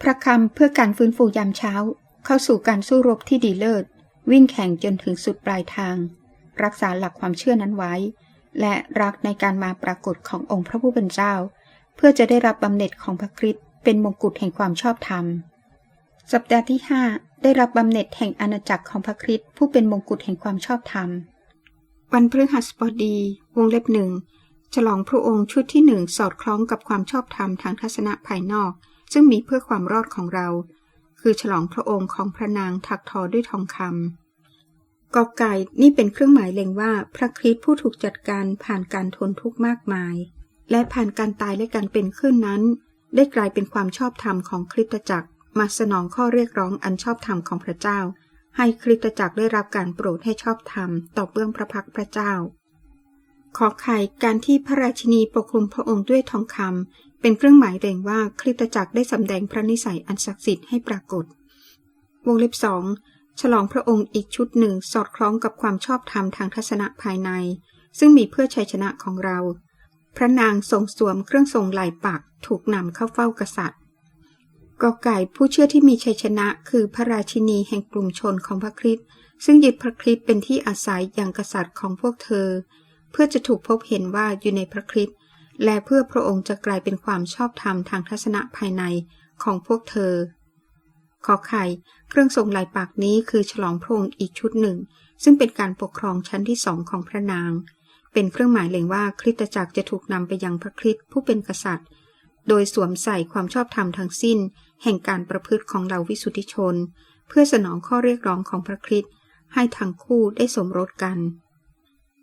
พระคำเพื่อการฟื้นฟูยามเช้า เข้าสู่การสู้รบที่ดีเลิศ วิ่งแข่งจนถึงสุดปลายทาง รักษาหลักความเชื่อนั้นไว้ และรักในการมาปรากฏขององค์พระผู้เป็นเจ้า เพื่อจะได้รับบำเหน็จของพระคริสต์เป็นมงกุฎแห่งความชอบธรรม สัปดาห์ที่ 5 ได้รับบำเหน็จแห่งอาณาจักรของพระคริสต์ผู้เป็นมงกุฎแห่งความชอบธรรม วันพฤหัสบดี วงเล็บหนึ่งฉลองพระองค์ชุดที่หนึ่งสอดคล้องกับความชอบธรรมทางทัศนะภายนอก ซึ่งมีเพื่อความรอดของเรา คือฉลองพระองค์ของพระนางถักทอด้วยทองคำกอไก่นี่เป็นเครื่องหมายเล็งว่าพระคริสต์ผู้ถูกจัดการผ่านการทนทุกข์มากมาย และผ่านการตายและการเป็นขึ้นนั้น ได้กลายเป็นความชอบธรรมของคริสตจักร มาสนองข้อเรียกร้องอันชอบธรรมของพระเจ้า ให้คริสตจักรได้รับการโปรดให้ชอบธรรมต่อเบื้องพระพักพระเจ้าขอไข่การที่พระราชินีปกคลุมพระองค์ด้วยทองคำ เป็นเครื่องหมายแรงว่าคริสตจักรได้สำแดงพระนิสัยอันศักดิ์สิทธิ์ให้ปรากฏ วงเล็บสองฉลองพระองค์อีกชุดหนึ่งสอดคล้องกับความชอบธรรมทางทัศนะภายใน ซึ่งมีเพื่อชัยชนะของเรา พระนางทรงสวมเครื่องทรงลายปักถูกนำเข้าเฝ้ากษัตริย์กอไก่ผู้เชื่อที่มีชัยชนะ คือพระราชินีแห่งกลุ่มชนของพระคริสต์ซึ่งยึดพระคริสต์เป็นที่อาศัยอย่างกษัตริย์ของพวกเธอ เพื่อจะถูกพบเห็นว่าอยู่ในพระคริสต์ และเพื่อพระองค์จะกลายเป็นความชอบธรรมทางทัศนะภายในของพวกเธอ ขอไข่ เครื่องทรงลายปากนี้คือฉลองพระองค์อีกชุดหนึ่ง ซึ่งเป็นการปกครองชั้นที่สองของพระนาง เป็นเครื่องหมายเล็งว่าคริสตจักรจะถูกนำไปยังพระคริสต์ผู้เป็นกษัตริย์ โดยสวมใส่ความชอบธรรมทั้งสิ้น แห่งการประพฤติของเราวิสุทธิชน เพื่อสนองข้อเรียกร้องของพระคริสต์ให้ทั้งคู่ได้สมรสกัน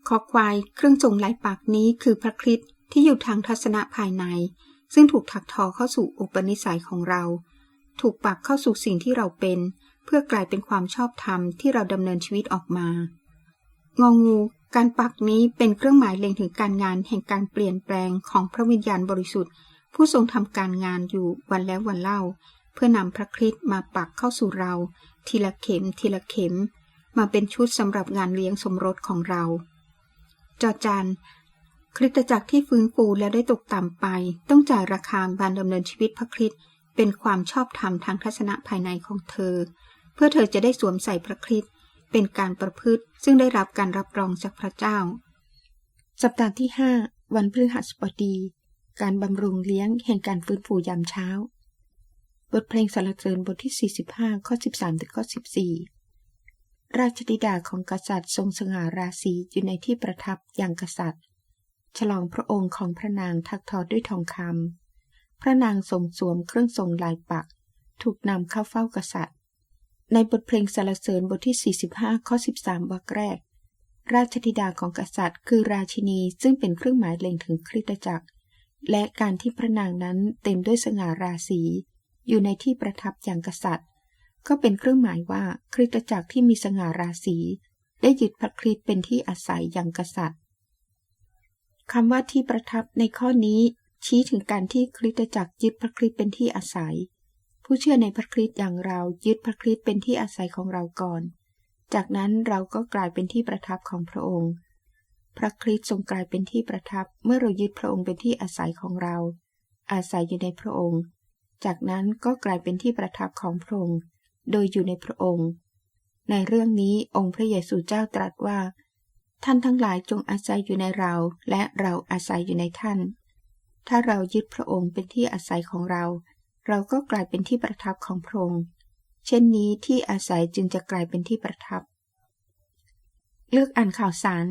ขอควาย เครื่องทรงลายปากนี้คือพระคริสต์ ที่อยู่ทางทัศนะภายใน ซึ่งถูกถักทอเข้าสู่อุปนิสัยของเรา ถูกปักเข้าสู่สิ่งที่เราเป็น เพื่อกลายเป็นความชอบธรรมที่เราดำเนินชีวิตออกมางองูการปักนี้เป็นเครื่องหมายเล็งถึงการงานแห่งการเปลี่ยนแปลงของพระวิญญาณบริสุทธิ์ ผู้ทรงทำการงานอยู่วันแล้ววันเล่า เพื่อนำพระคริสต์มาปักเข้าสู่เรา ทีละเข็มทีละเข็ม มาเป็นชุดสำหรับงานเลี้ยงสมรสของเรา จอจาน คริสตจักรที่ฟื้นฟูแล้วได้ตกต่ำไป ต้องจ่ายราคาการดำเนินชีวิตพระคริสต์เป็นความชอบธรรมทางทัศนะภายในของเธอ เพื่อเธอจะได้สวมใส่พระคริสต์เป็นการประพฤติซึ่งได้รับการรับรองจากพระเจ้า สัปดาห์ที่ 5 วันพฤหัสบดี การบำรุงเลี้ยงแห่งการฟื้นฟูยามเช้า บทเพลงสรรเสริญบทที่ 45 ข้อ 13 ถึงข้อ 14 ราชธิดาของกษัตริย์ทรงสง่าราศีอยู่ในที่ประทับอย่างกษัตริย์ ฉลองพระองค์ของพระนางทักทอด้วยทองคำพระนางทรงสวมเครื่องทรงลายปัก ถูกนำเข้าเฝ้ากษัตริย์ ในบทเพลงสรรเสริญบทที่ 45 ข้อ 13วรรคแรก ราชธิดาของกษัตริย์ คือราชินีซึ่งเป็นเครื่องหมายเล็งถึงคริสตจักร และการที่พระนางนั้นเต็มด้วยสง่าราศีอยู่ในที่ประทับอย่างกษัตริย์ ก็เป็นเครื่องหมายว่าคริสตจักรที่มีสง่าราศีได้ยึดพระคริสต์เป็นที่อาศัยอย่างกษัตริย์ คำว่าที่ประทับในข้อนี้ ชี้ถึงการที่คริสตจักรยึดพระคริสต์เป็นที่อาศัย ผู้เชื่อในพระคริสต์อย่างเรายึดพระคริสต์เป็นที่อาศัยของเราก่อน จากนั้นเราก็กลายเป็นที่ประทับของพระองค์ พระคริสต์ทรงกลายเป็นที่ประทับเมื่อเรายึดพระองค์เป็นที่อาศัยของเรา อาศัยอยู่ในพระองค์ จากนั้นก็กลายเป็นที่ประทับของพระองค์ โดยอยู่ในพระองค์ ในเรื่องนี้องค์พระเยซูเจ้าตรัสว่า ท่านทั้งหลายจงอาศัยอยู่ในเรา และเราอาศัยอยู่ในท่าน ถ้าเรายึดพระองค์เป็นที่อาศัยของเรา เราก็กลายเป็นที่ประทับของพระองค์ เช่นนี้ที่อาศัยจึงจะกลายเป็นที่ประทับ เลือกอ่านข่าวสาร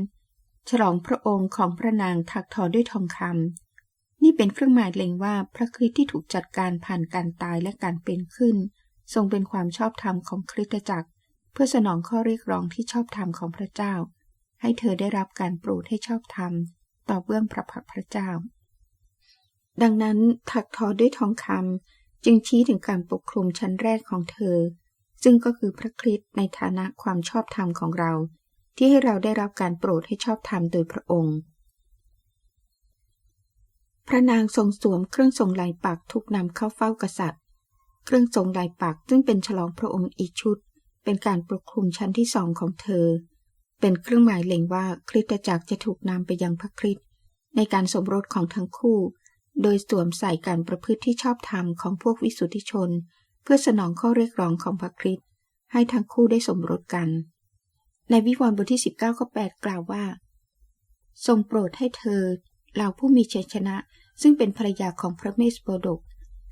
ฉลองพระองค์ของพระนางถักทอด้วยทองคำนี่เป็นเครื่องหมายเล็งว่าพระคริสต์ที่ถูกจัดการผ่านการตายและการเป็นขึ้น ทรงเป็นความชอบธรรมของคริสตจักร เพื่อสนองข้อเรียกร้องที่ชอบธรรมของพระเจ้า ให้เธอได้รับการโปรดให้ชอบธรรม ต่อเบื้องพระพักพระเจ้า ดังนั้นถักทอด้วยทองคำจึงชี้ถึงการปกคลุมชั้นแรกของเธอ ซึ่งก็คือพระคริสต์ในฐานะความชอบธรรมของเรา ที่ให้เราได้รับการโปรดให้ชอบธรรมโดยพระองค์ พระนางทรงสวมเครื่องทรงลายปักถูกนำเข้าเฝ้ากษัตริย์ เครื่องทรงลายปักซึ่งเป็นฉลองพระองค์อีกชุดเป็นการปกคลุมชั้นที่สองของเธอ เป็นเครื่องหมายเล็งว่าคริสตจักรจะถูกนำไปยังพระคริสต์ในการสมรสของทั้งคู่ โดยสวมใส่การประพฤติที่ชอบธรรมของพวกวิสุทธิชน เพื่อสนองข้อเรียกร้องของพระคริสต์ให้ทั้งคู่ได้สมรสกัน ในวิวรณ์บทที่ 19ข้อ8กล่าวว่า ทรงโปรดให้เธอเราผู้มีชัยชนะ ซึ่งเป็นภรรยาของพระเมสโปรดก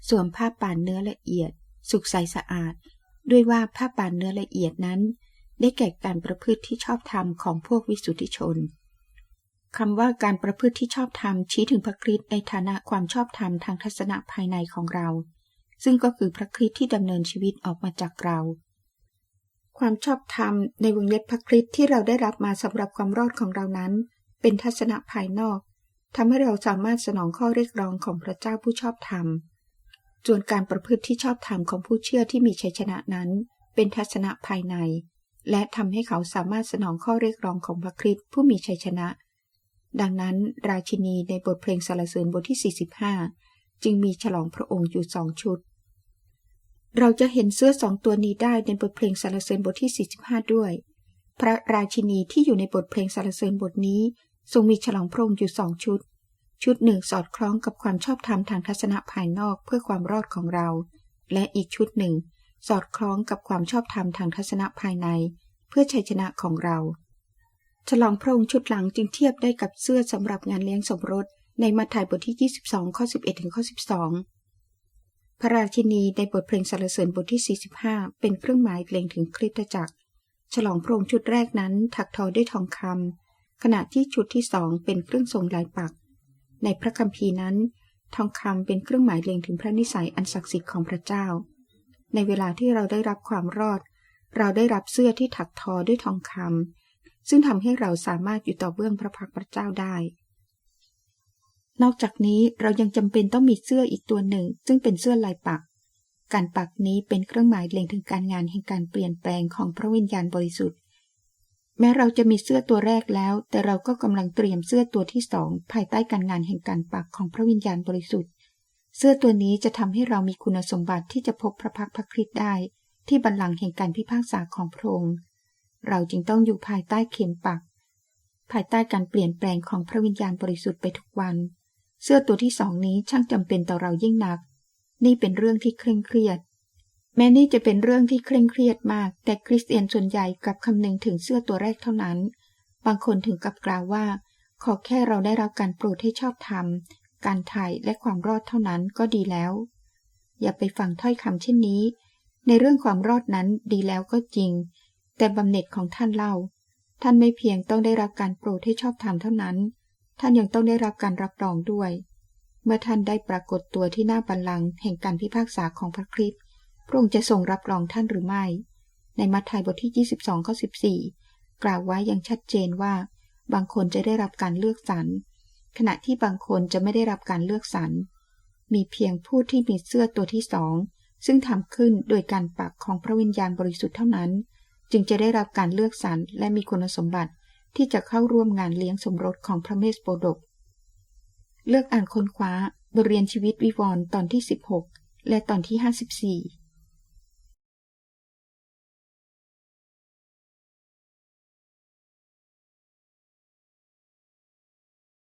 สวมผ้าป่านเนื้อละเอียด สุขใสสะอาด ด้วยว่าผ้าป่านเนื้อละเอียดนั้น ได้แก่การประพฤติที่ชอบธรรมของพวกวิสุทธิชนคำว่าการประพฤติที่ชอบธรรมชี้ถึงพระคริสต์ในฐานะความชอบธรรมทางทัศนะภายในของเรา ซึ่งก็คือพระคริสต์ที่ดำเนินชีวิตออกมาจากเรา ความชอบธรรมในวงเล็บพระคริสต์ที่เราได้รับมาสำหรับความรอดของเรานั้น เป็นทัศนะภายนอกทำให้เราสามารถสนองข้อเรียกร้องของพระเจ้าผู้ชอบธรรมส่วนการประพฤติที่ชอบธรรมของผู้เชื่อที่มีชัยชนะนั้น เป็นทัศนะภายใน และทำให้เขาสามารถสนองข้อเรียกร้องของพระคริสต์ผู้มีชัยชนะ ดังนั้นราชินีในบทเพลงสรรเสริญบทที่ 45 จึงมีฉลองพระองค์อยู่สองชุด เราจะเห็นเสื้อสองตัวนี้ได้ในบทเพลงสรรเสริญบทที่ 45 ด้วย พระราชินีที่อยู่ในบทเพลงสรรเสริญบทนี้ ทรงมีฉลองพระองค์อยู่สองชุด ชุดหนึ่งสอดคล้องกับความชอบธรรมทางทัศนะภายนอกเพื่อความรอดของเรา และอีกชุดหนึ่ง สอดคล้องกับความชอบธรรมทางทัศนะภายใน เพื่อชัยชนะของเรา ฉลองพระองค์ชุดหลังจึงเทียบได้กับเสื้อสำหรับงานเลี้ยงสมรสในมัทธิวบทที่ 22 ข้อ 11 ถึงข้อ 12 พระราชินีในบทเพลงสรรเสริญบทที่ 45 เป็นเครื่องหมายเล็งถึงคริสตจักร ฉลองพระองค์ชุดแรกนั้นถักทอด้วยทองคำขณะที่ชุดที่สองเป็นเครื่องทรงลายปัก ในพระคัมภีร์นั้น ทองคำเป็นเครื่องหมายเล็งถึงพระนิสัยอันศักดิ์สิทธิ์ของพระเจ้า ในเวลาที่เราได้รับความรอด เราได้รับเสื้อที่ถักทอด้วยทองคำซึ่งทำให้เราสามารถอยู่ต่อเบื้องพระพักพระเจ้าได้ นอกจากนี้เรายังจำเป็นต้องมีเสื้ออีกตัวหนึ่ง ซึ่งเป็นเสื้อลายปัก การปักนี้เป็นเครื่องหมายเล็งถึงการงานแห่งการเปลี่ยนแปลงของพระวิญญาณบริสุทธิ์ แม้เราจะมีเสื้อตัวแรกแล้ว แต่เราก็กำลังเตรียมเสื้อตัวที่สองภายใต้การงานแห่งการปักของพระวิญญาณบริสุทธิ์ เสื้อตัวนี้จะทำให้เรามีคุณสมบัติที่จะพบพระพักพระคริสต์ได้ ที่บัลลังก์แห่งการพิพากษาของพระองค์เราจึงต้องอยู่ภายใต้เข็มปัก ภายใต้การเปลี่ยนแปลงของพระวิญญาณบริสุทธิ์ไปทุกวัน เสื้อตัวที่สองนี้ช่างจำเป็นต่อเรายิ่งนัก นี่เป็นเรื่องที่เคร่งเครียด แม้นี่จะเป็นเรื่องที่เคร่งเครียดมาก แต่คริสเตียนส่วนใหญ่กลับคำนึงถึงเสื้อตัวแรกเท่านั้น บางคนถึงกับกล่าวว่า ขอแค่เราได้รับการโปรดให้ชอบธรรม การถ่ายและความรอดเท่านั้นก็ดีแล้ว อย่าไปฟังถ้อยคำเช่นนี้ ในเรื่องความรอดนั้นดีแล้วก็จริง แต่บำเหน็จของท่านเล่า ท่านไม่เพียงต้องได้รับการโปรดให้ชอบธรรมเท่านั้น ท่านยังต้องได้รับการรับรองด้วย เมื่อท่านได้ปรากฏตัวที่หน้าบัลลังก์แห่งการพิพากษาของพระคริสต์พระองค์จะทรงรับรองท่านหรือไม่ ในมัทธิวบทที่ 22ข้อ14 กล่าวไว้อย่างชัดเจนว่า บางคนจะได้รับการเลือกสรร ขณะที่บางคนจะไม่ได้รับการเลือกสรร มีเพียงผู้ที่มีเสื้อตัวที่สอง ซึ่งทำขึ้นโดยการปักของพระวิญญาณบริสุทธิ์เท่านั้น จึงจะได้รับการเลือกสรรและมีคุณสมบัติที่จะเข้าร่วมงานเลี้ยงสมรสของพระเมสโปดก เลือกอ่านค้นคว้าบทเรียนชีวิตวิวรณ์ตอนที่ 16 และตอนที่ 54